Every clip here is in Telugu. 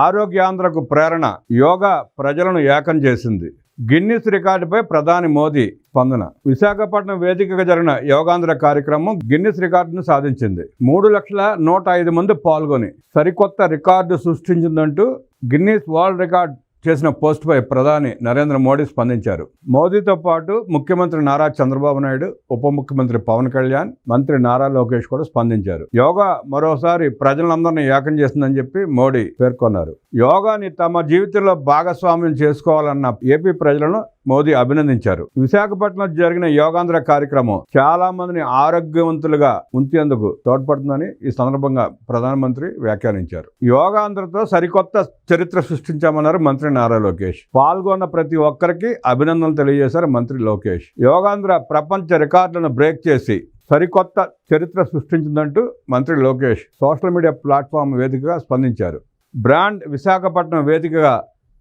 ఆరోగ్యాంధ్రకు ప్రేరణ యోగా ప్రజలను ఏకం చేసింది. గిన్నిస్ రికార్డుపై ప్రధాని మోదీ స్పందన. విశాఖపట్నం వేదికగా జరిగిన యోగాంధ్ర కార్యక్రమం గిన్నిస్ రికార్డును సాధించింది. మూడు లక్షల నూట ఐదు మంది పాల్గొని సరికొత్త రికార్డు సృష్టించిందంటూ గిన్నిస్ వరల్డ్ రికార్డ్ చేసిన పోస్టుపై ప్రధాని నరేంద్ర మోడీ స్పందించారు. మోదీతో పాటు ముఖ్యమంత్రి నారా చంద్రబాబు నాయుడు ఉప ముఖ్యమంత్రి పవన్ కళ్యాణ్ మంత్రి నారా లోకేష్ కూడా స్పందించారు. యోగా మరోసారి ప్రజలందరినీ ఏకం చేసిందని చెప్పి మోడీ పేర్కొన్నారు. యోగాని తమ జీవితంలో భాగస్వామ్యం చేసుకోవాలన్న ఏపీ ప్రజలను మోదీ అభినందించారు. విశాఖపట్నంలో జరిగిన యోగాంధ్ర కార్యక్రమం చాలా మందిని ఆరోగ్యవంతులుగా ఉంచేందుకు తోడ్పడుతుందని ఈ సందర్భంగా ప్రధానమంత్రి వ్యాఖ్యానించారు. యోగాంధ్రతో సరికొత్త చరిత్ర సృష్టించామన్నారు మంత్రి నారా లోకేష్. పాల్గొన్న ప్రతి ఒక్కరికి అభినందనలు తెలియజేశారు మంత్రి లోకేష్. యోగాంధ్ర ప్రపంచ రికార్డులను బ్రేక్ చేసి సరికొత్త చరిత్ర సృష్టించిందంటూ మంత్రి లోకేష్ సోషల్ మీడియా ప్లాట్ఫామ్ వేదికగా స్పందించారు. బ్రాండ్ విశాఖపట్నం వేదికగా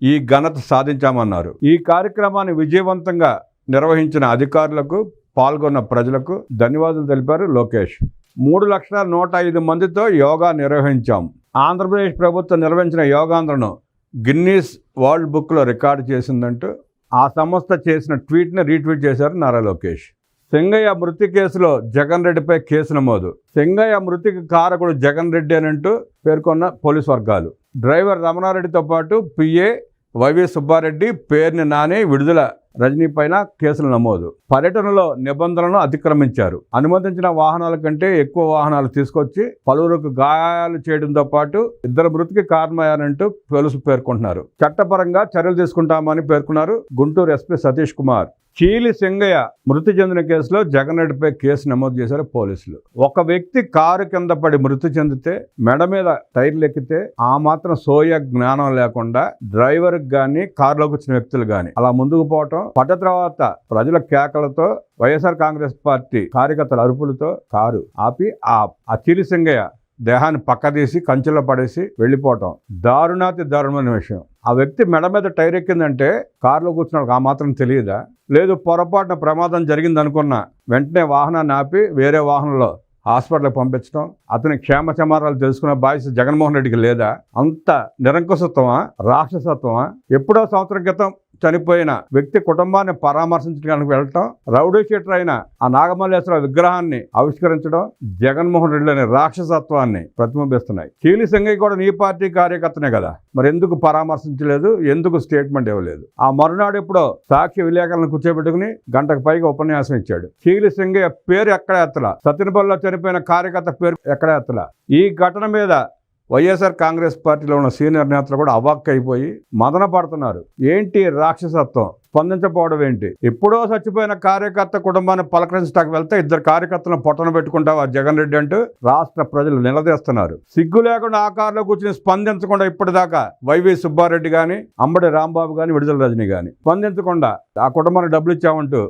ఈ ఘనత సాధించామన్నారు. ఈ కార్యక్రమాన్ని విజయవంతంగా నిర్వహించిన అధికారులకు పాల్గొన్న ప్రజలకు ధన్యవాదాలు తెలిపారు లోకేష్. మూడు లక్షల నూట ఐదు మందితో యోగా నిర్వహించాం. ఆంధ్రప్రదేశ్ ప్రభుత్వం నిర్వహించిన యోగాంధ్రను గిన్నీస్ వరల్డ్ బుక్లో రికార్డు చేసిందంటూ ఆ సంస్థ చేసిన ట్వీట్ని రీట్వీట్ చేశారు నారా లోకేష్. సింగయ్య మృతి కేసులో జగన్ రెడ్డిపై కేసు నమోదు. సింగయ్య మృతికి కారకుడు జగన్ రెడ్డి అనంటూ పేర్కొన్న పోలీస్ వర్గాలు. డ్రైవర్ రమణారెడ్డితో పాటు పిఏ వైవి సుబ్బారెడ్డి పేరుని నాని విడుదల రజనీ పైన కేసులు నమోదు. పర్యటనలో నిబంధనలను అతిక్రమించారు. అనుమతించిన వాహనాల కంటే ఎక్కువ వాహనాలు తీసుకొచ్చి పలువురికి గాయాలు చేయడంతో పాటు ఇద్దరు మృతికి కారణమయ్యారంటూ పోలీసులు పేర్కొంటున్నారు. చట్టపరంగా చర్యలు తీసుకుంటామని పేర్కొన్నారు గుంటూరు ఎస్పీ సతీష్ కుమార్. చీలి సింగయ్య మృతి చెందిన కేసులో జగన్ రెడ్డిపై కేసు నమోదు చేశారు పోలీసులు. ఒక వ్యక్తి కారు కింద పడి మృతి చెందితే మెడ మీద టైర్లు ఎక్కితే ఆ మాత్రం సోయ జ్ఞానం లేకుండా డ్రైవర్ కానీ కారులోకి వచ్చిన వ్యక్తులు కానీ అలా ముందుకు పోవటం పడ్డ తర్వాత ప్రజల కేకలతో వైఎస్ఆర్ కాంగ్రెస్ పార్టీ కార్యకర్తల అరుపులతో కారు ఆపి ఆ చీలి సింగయ్య దేహాన్ని పక్కదీసి కంచెలో పడేసి వెళ్ళిపోవటం. దారుణాతి దారుణమైన విషయం. ఆ వ్యక్తి మెడ మీద టైర్ ఎక్కిందంటే కారులో కూర్చున్నాడు ఆ మాత్రం తెలియదా? లేదు పొరపాటున ప్రమాదం జరిగింది అనుకున్నా వెంటనే వాహనాన్ని ఆపి వేరే వాహనంలో హాస్పిటల్కి పంపించడం అతని క్షేమ సమారాలు తెలుసుకునే బాధ్యత జగన్మోహన్ రెడ్డికి లేదా? అంత నిరంకుశత్వమా? రాక్షసత్వమా? ఎప్పుడో సంవత్సరం క్రితం చనిపోయిన వ్యక్తి కుటుంబాన్ని పరామర్శించడానికి వెళ్ళటం రౌడీ షీటర్ అయిన ఆ నాగమల్లేశ్వర విగ్రహాన్ని ఆవిష్కరించడం జగన్మోహన్ రెడ్డి అనే రాక్షసత్వాన్ని ప్రతిబింబిస్తున్నాయి. కీలి సింగయ్య కూడా నీ పార్టీ కార్యకర్తనే కదా. మరి ఎందుకు పరామర్శించలేదు? ఎందుకు స్టేట్మెంట్ ఇవ్వలేదు? ఆ మరునాడు ఎప్పుడో సాక్షి విలేకరులను కూర్చోబెట్టుకుని గంటకు పైగా ఉపన్యాసం ఇచ్చాడు. కీలి సింగయ్య పేరు ఎక్కడ ఎత్తల? సత్యనపల్లిలో చనిపోయిన కార్యకర్త పేరు ఎక్కడ ఎత్తల? ఈ ఘటన మీద వైఎస్ఆర్ కాంగ్రెస్ పార్టీలో ఉన్న సీనియర్ నేతలు కూడా అవాక్ అయిపోయి మదన పడుతున్నారు. ఏంటి రాక్షసత్వం? స్పందించకపోవడం ఏంటి? ఎప్పుడో చచ్చిపోయిన కార్యకర్త కుటుంబాన్ని పలకరించడానికి వెళ్తే ఇద్దరు కార్యకర్తలను పొట్టన పెట్టుకుంటావా జగన్ రెడ్డి అంటూ రాష్ట్ర ప్రజలు నిలదీస్తున్నారు. సిగ్గు లేకుండా ఆకారంలో కూర్చుని స్పందించకుండా ఇప్పటిదాకా వైవి సుబ్బారెడ్డి కానీ అంబడి రాంబాబు కానీ విడుదల రజని కానీ స్పందించకుండా ఆ కుటుంబానికి డబ్బులు ఇచ్చామంటూ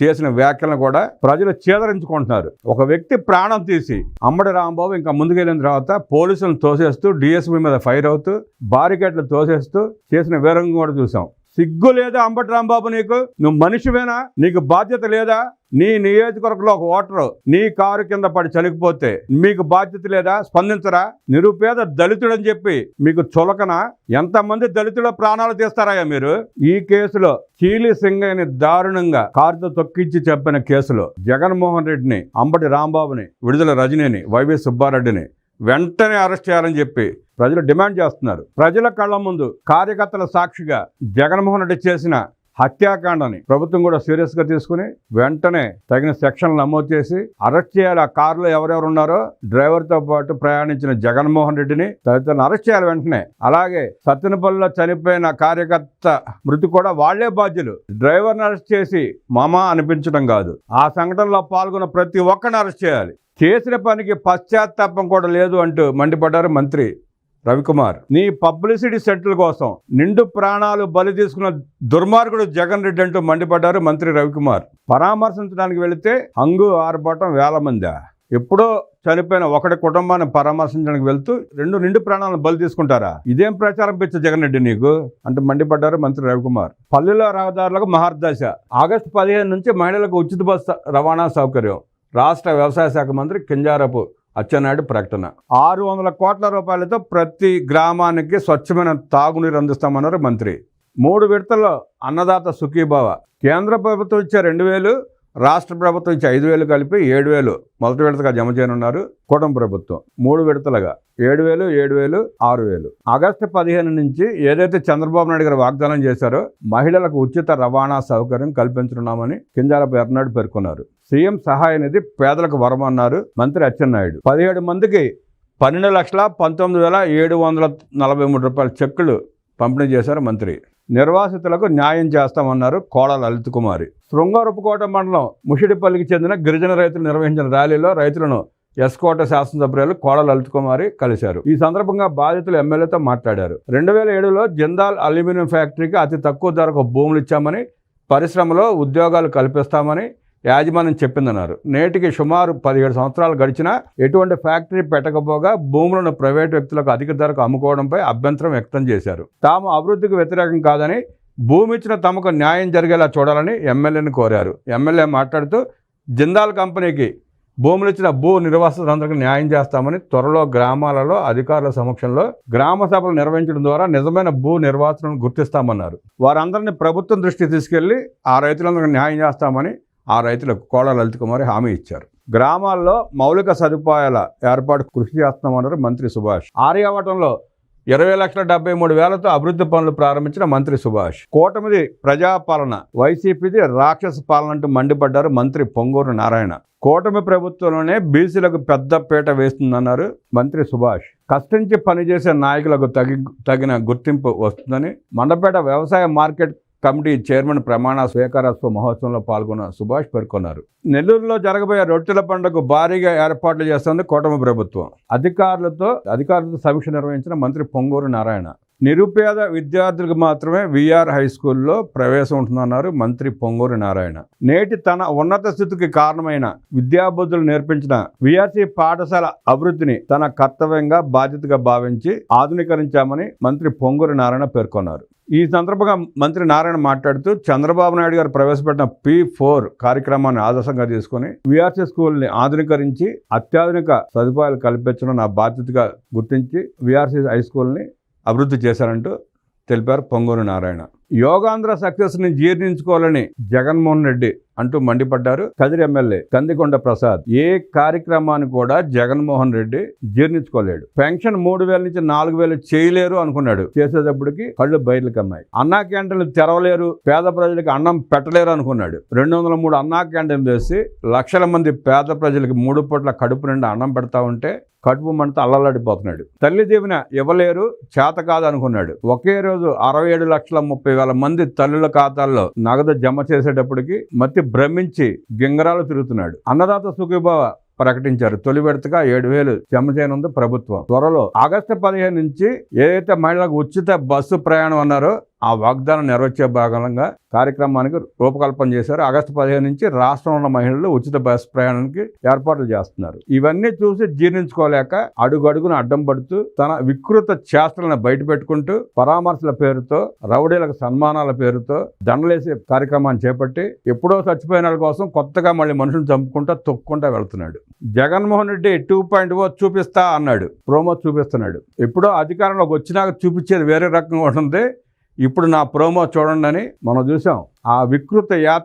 చేసిన వ్యాఖ్యలను కూడా ప్రజలు చేదరించుకుంటున్నారు. ఒక వ్యక్తి ప్రాణం తీసి అమ్మడి రాంబాబు ఇంకా ముందుకెళ్ళిన తర్వాత పోలీసులను తోసేస్తూ డిఎస్పీ మీద ఫైర్ అవుతూ బారికేట్లు తోసేస్తూ చేసిన వివరంగా కూడా చూసాం. సిగ్గు లేదా అంబటి రాంబాబు నీకు? నువ్వు మనిషివేనా? నీకు బాధ్యత లేదా? నీ నియోజకవర్గంలో ఒక ఓటరు నీ కారు కింద పడి చనిపోతే మీకు బాధ్యత లేదా? స్పందించరా? నిరుపేద దళితుడని చెప్పి మీకు చులకన? ఎంతమంది దళితుల ప్రాణాలు తీస్తారాయా మీరు? ఈ కేసులో చీలి సింగని దారుణంగా కారుతో తొక్కించి చెప్పిన కేసులో జగన్మోహన్ రెడ్డిని అంబటి రాంబాబుని విడుదల రజనీని వైవి సుబ్బారెడ్డిని వెంటనే అరెస్ట్ చేయాలని చెప్పి ప్రజలు డిమాండ్ చేస్తున్నారు. ప్రజల కళ్ళ ముందు కార్యకర్తల సాక్షిగా జగన్మోహన్ రెడ్డి చేసిన హత్యాకాండని ప్రభుత్వం కూడా సీరియస్గా తీసుకుని వెంటనే తగిన సెక్షన్లు నమోదు చేసి అరెస్ట్ చేయాలి. ఆ కారులో ఎవరెవరు ఉన్నారో డ్రైవర్తో పాటు ప్రయాణించిన జగన్మోహన్ రెడ్డిని తదితరులను అరెస్ట్ చేయాలి వెంటనే. అలాగే సత్తెనపల్లిలో చనిపోయిన కార్యకర్త మృతి కూడా వాళ్ళే బాధ్యులు. డ్రైవర్ని అరెస్ట్ చేసి మామా అనిపించడం కాదు. ఆ సంఘటనలో పాల్గొన్న ప్రతి ఒక్కరిని అరెస్ట్ చేయాలి. చేసిన పనికి పశ్చాత్తాపం కూడా లేదు అంటూ మండిపడ్డారు మంత్రి రవికుమార్ నీ పబ్లిసిటీ సెంట్ల కోసం నిండు ప్రాణాలు బలి తీసుకున్న దుర్మార్గుడు జగన్ రెడ్డి అంటూ మండిపడ్డారు మంత్రి రవికుమార్. పరామర్శించడానికి వెళితే హంగు ఆర్భాటం వేల మందా. ఎప్పుడో చనిపోయిన ఒకటి కుటుంబాన్ని పరామర్శించడానికి వెళ్తూ రెండు నిండు ప్రాణాలను బలి తీసుకుంటారా? ఇదేం ప్రచారం పిచ్చ జగన్ రెడ్డి నీకు? అంటూ మండిపడ్డారు మంత్రి రవికుమార్. పల్లెల రహదారులకు మహర్దశ. ఆగస్టు పదిహేను నుంచి మహిళలకు ఉచిత బస్సు రవాణా సౌకర్యం. రాష్ట్ర వ్యవసాయ శాఖ మంత్రి కింజారపు అచ్చెన్నాయుడు ప్రకటన. ఆరు వందల కోట్ల రూపాయలతో ప్రతి గ్రామానికి స్వచ్ఛమైన తాగునీరు అందిస్తామన్నారు మంత్రి. మూడు విడతల్లో అన్నదాత సుఖీభావ. కేంద్ర ప్రభుత్వం ఇచ్చే రెండు వేలు రాష్ట్ర ప్రభుత్వం ఇచ్చే ఐదు వేలు కలిపి ఏడు వేలు మొదటి విడతగా జమ చేయనున్నారు కూటమి ప్రభుత్వం. మూడు విడతలుగా ఏడు వేలు ఏడు వేలు ఆరు వేలు. ఆగస్టు పదిహేను నుంచి ఏదైతే చంద్రబాబు నాయుడు గారు వాగ్దానం చేశారో మహిళలకు ఉచిత రవాణా సౌకర్యం కల్పించనున్నామని కింజాలపు ఎర్నాడు పేర్కొన్నారు. సీఎం సహాయ నిధి పేదలకు వరమన్నారు మంత్రి అచ్చెన్నాయుడు. పదిహేడు మందికి పన్నెండు లక్షల పంతొమ్మిది వేల ఏడు వందల నలభై మూడు రూపాయల చెక్కులు పంపిణీ చేశారు మంత్రి. నిర్వాసితులకు న్యాయం చేస్తామన్నారు కోడ లలిత్ కుమారి. శృంగారుపుకోట మండలం ముషిడిపల్లికి చెందిన గిరిజన రైతులు నిర్వహించిన ర్యాలీలో రైతులను ఎస్కోట శాసనసభ్యులు కోడ లలిత్ కుమారి కలిశారు. ఈ సందర్భంగా బాధితులు ఎమ్మెల్యేతో మాట్లాడారు. రెండు వేల ఏడులో జిందాల్ అల్యూమినియం ఫ్యాక్టరీకి అతి తక్కువ ధరకు భూములు ఇచ్చామని పరిశ్రమలో ఉద్యోగాలు కల్పిస్తామని యాజమాన్యం చెప్పిందన్నారు. నేటికి సుమారు పదిహేడు సంవత్సరాలు గడిచినా ఎటువంటి ఫ్యాక్టరీ పెట్టకపోగా భూములను ప్రైవేటు వ్యక్తులకు అధిక ధరకు అమ్ముకోవడంపై అభ్యంతరం వ్యక్తం చేశారు. తాము అభివృద్ధికి వ్యతిరేకం కాదని భూమి ఇచ్చిన తమకు న్యాయం జరిగేలా చూడాలని ఎమ్మెల్యేని కోరారు. ఎమ్మెల్యే మాట్లాడుతూ జిందాల్ కంపెనీకి భూములు ఇచ్చిన భూ నిర్వాసితులందరికీ న్యాయం చేస్తామని త్వరలో గ్రామాలలో అధికారుల సమక్షంలో గ్రామ సభలు నిర్వహించడం ద్వారా నిజమైన భూ నిర్వాసులను గుర్తిస్తామన్నారు. వారందరినీ ప్రభుత్వం దృష్టికి తీసుకెళ్ళి ఆ రైతులందరికీ న్యాయం చేస్తామని ఆ రైతులకు కోడ లలిత్ కుమారి హామీ ఇచ్చారు. గ్రామాల్లో మౌలిక సదుపాయాల ఏర్పాటు కృషి చేస్తామన్నారు మంత్రి సుభాష్. ఆర్యావటంలో ఇరవై లక్షల డెబ్బై మూడు వేలతో అభివృద్ధి పనులు ప్రారంభించిన మంత్రి సుభాష్. కూటమిది ప్రజాపాలన వైసీపీది రాక్షస పాలన అంటూ మండిపడ్డారు మంత్రి పొంగూరు నారాయణ. కూటమి ప్రభుత్వంలోనే బీసీలకు పెద్ద పీట వేస్తుందన్నారు మంత్రి సుభాష్. కష్టించి పనిచేసే నాయకులకు తగి తగిన గుర్తింపు వస్తుందని మండపేట వ్యవసాయ మార్కెట్ కమిటీ చైర్మన్ ప్రమాణ స్వీకారోత్సవ మహోత్సవంలో పాల్గొన్న సుభాష్ పేర్కొన్నారు. నెల్లూరులో జరగబోయే రొట్టెల పండుగకు భారీగా ఏర్పాట్లు చేస్తోంది కూటమి ప్రభుత్వం. అధికారులతో అధికారులతో సమీక్ష నిర్వహించిన మంత్రి పొంగూరు నారాయణ. నిరుపేద విద్యార్థులకు మాత్రమే విఆర్ హై స్కూల్లో ప్రవేశం ఉంటుందన్నారు మంత్రి పొంగూరు నారాయణ. నేటి తన ఉన్నత స్థితికి కారణమైన విద్యాబుద్ధులు నేర్పించిన విఆర్సి పాఠశాల అభివృద్ధిని తన కర్తవ్యంగా బాధ్యతగా భావించి ఆధునీకరించామని మంత్రి పొంగూరు నారాయణ పేర్కొన్నారు. ఈ సందర్భంగా మంత్రి నారాయణ మాట్లాడుతూ చంద్రబాబు నాయుడు గారు ప్రవేశపెట్టిన పి ఫోర్ కార్యక్రమాన్ని ఆదర్శంగా తీసుకుని విఆర్సీ స్కూల్ని ఆధునీకరించి అత్యాధునిక సదుపాయాలు కల్పించడం నా బాధ్యతగా గుర్తించి విఆర్సీ హై స్కూల్ని అభివృద్ధి చేశారంటూ తెలిపారు పొంగూరు నారాయణ. యోగాంధ్ర సక్సెస్ని జీర్ణించుకోవాలని జగన్మోహన్ రెడ్డి అంటూ మండిపడ్డారు కదిరి ఎమ్మెల్యే కందికొండ ప్రసాద్. ఏ కార్యక్రమాన్ని కూడా జగన్మోహన్ రెడ్డి జీర్ణించుకోలేడు. పెన్షన్ మూడు వేల నుంచి నాలుగు వేలు చేయలేరు అనుకున్నాడు. చేసేటప్పటికి కళ్ళు బయర్లు కమ్మాయి. అన్నా క్యాంటీన్లు తెరవలేరు. పేద ప్రజలకు అన్నం పెట్టలేరు అనుకున్నాడు. రెండు వందల మూడు అన్నా క్యాంటీన్ తెసి లక్షల మంది పేద ప్రజలకు మూడు పూట్ల కడుపు నిండా అన్నం పెడతా ఉంటే కడుపు మంట అల్లలాడిపోతున్నాడు. తల్లి దీవెన ఇవ్వలేరు చేత కాదు అనుకున్నాడు. ఒకే రోజు అరవై ఏడు లక్షల ముప్పై వేల మంది తల్లుల ఖాతాల్లో నగదు జమ చేసేటప్పటికి మతి భ్రమించి గింగరాలు తిరుగుతున్నాడు. అన్నదాత సుఖీభావ ప్రకటించారు. తొలి విడతగా ఏడు వేలు జమ చేయనుంది ప్రభుత్వం. త్వరలో ఆగస్టు పదిహేను నుంచి ఏదైతే మహిళలకు ఉచిత బస్సు ప్రయాణం అన్నారో ఆ వాగ్దానం నెరవేర్చే భాగంగా కార్యక్రమానికి రూపకల్పన చేశారు. ఆగస్టు పదిహేను నుంచి రాష్ట్రంలో ఉన్న మహిళలు ఉచిత బస్సు ప్రయాణానికి ఏర్పాట్లు చేస్తున్నారు. ఇవన్నీ చూసి జీర్ణించుకోలేక అడుగడుగున అడ్డం పడుతూ తన వికృత చేష్టలను బయటపెట్టుకుంటూ పరామర్శల పేరుతో రౌడీలకు సన్మానాల పేరుతో దండలేసే కార్యక్రమాన్ని చేపట్టి ఎప్పుడో చచ్చిపోయిన వాళ్ళ కోసం కొత్తగా మళ్ళీ మనుషులు చంపుకుంటా తొక్కుంటా వెళ్తున్నాడు. Jaganmohan Reddy two point O చూపిస్తా అన్నాడు. ప్రోమో చూపిస్తున్నాడు. ఎప్పుడో అధికారంలోకి వచ్చినాక చూపించేది వేరే రకంగా ఉంటుంది. ఇప్పుడు నా ప్రోమో చూడండి అని మనం చూసాం. ఆ వికృత యాత్ర